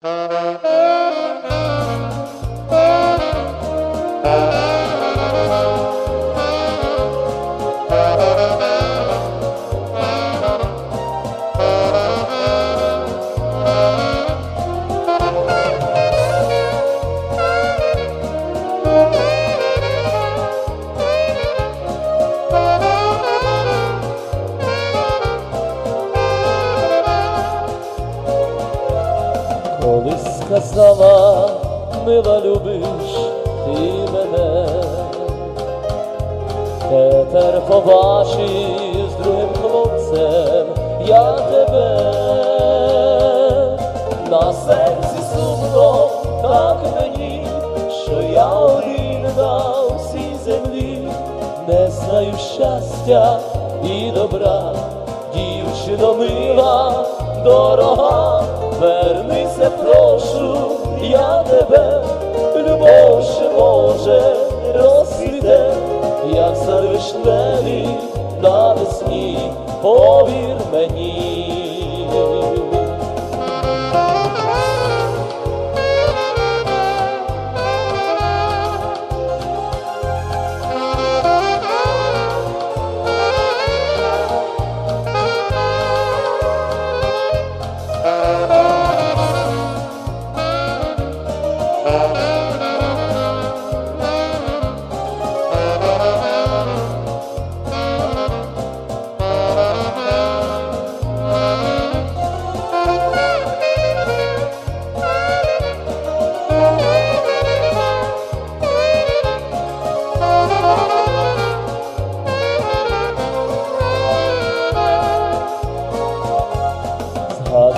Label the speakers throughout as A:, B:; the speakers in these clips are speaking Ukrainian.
A: Uh... сказала, мила любиш ти мене, тепер побачиш з другим хлопцем я тебе, на серці сумно так мені, що я один на всій землі, не знаю щастя і добра, дівчино мила, дорога, вернися, прошу, я тебе, любов ще може розсвіте, як сад на весні, повір мені.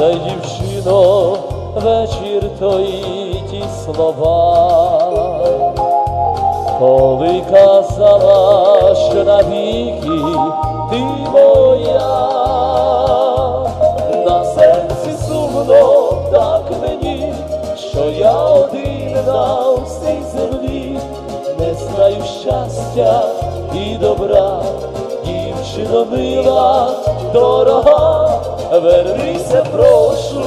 A: Daj dziewczyno, wieczór to i ті слова, коли казала, що навіки ти моя, на серці сумно так мені, що я один на всій землі, не знаю щастя і добра, дівчино мила, дорога, вернися, прошу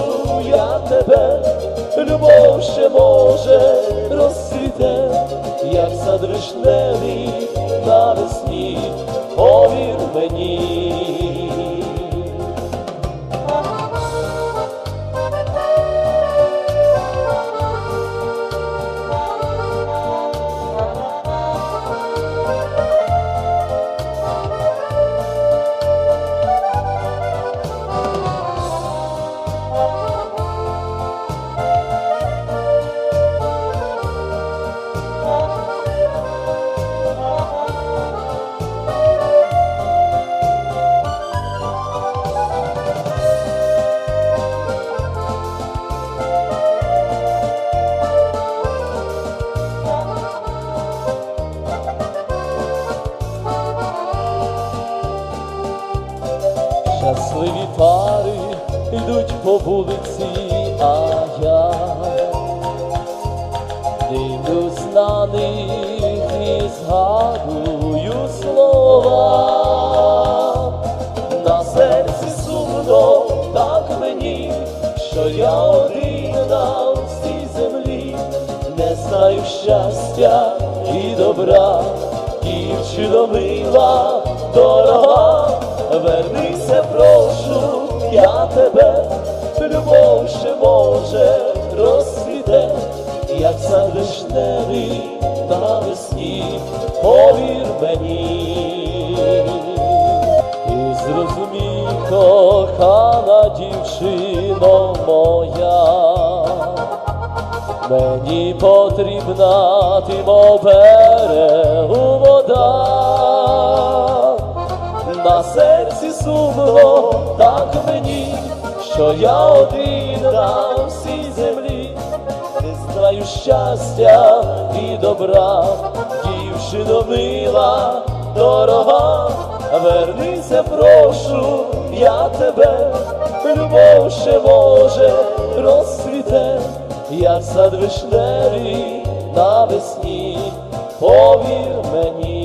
A: я тебе, любов ще може розцвіте, як сад вишневий навесні, повір мені. Щасливі пари йдуть по вулиці, а я дивлюсь на них і згадую слова. На серці сумно так мені, що я один на всій землі, не знаю щастя і добра, дівчино мила, дорога, вернися, прошу, я тебе, любов ще може розцвіте, як сад вишневий навесні, повір мені. І зрозумій, кохана дівчино моя, мені потрібна ти мов берегу сумно так мені, що я один на всій землі, не знаю щастя і добра, дівчино мила, дорога, вернися, прошу, я тебе, любов ще може розцвіте, як сад вишневий навесні, повір мені.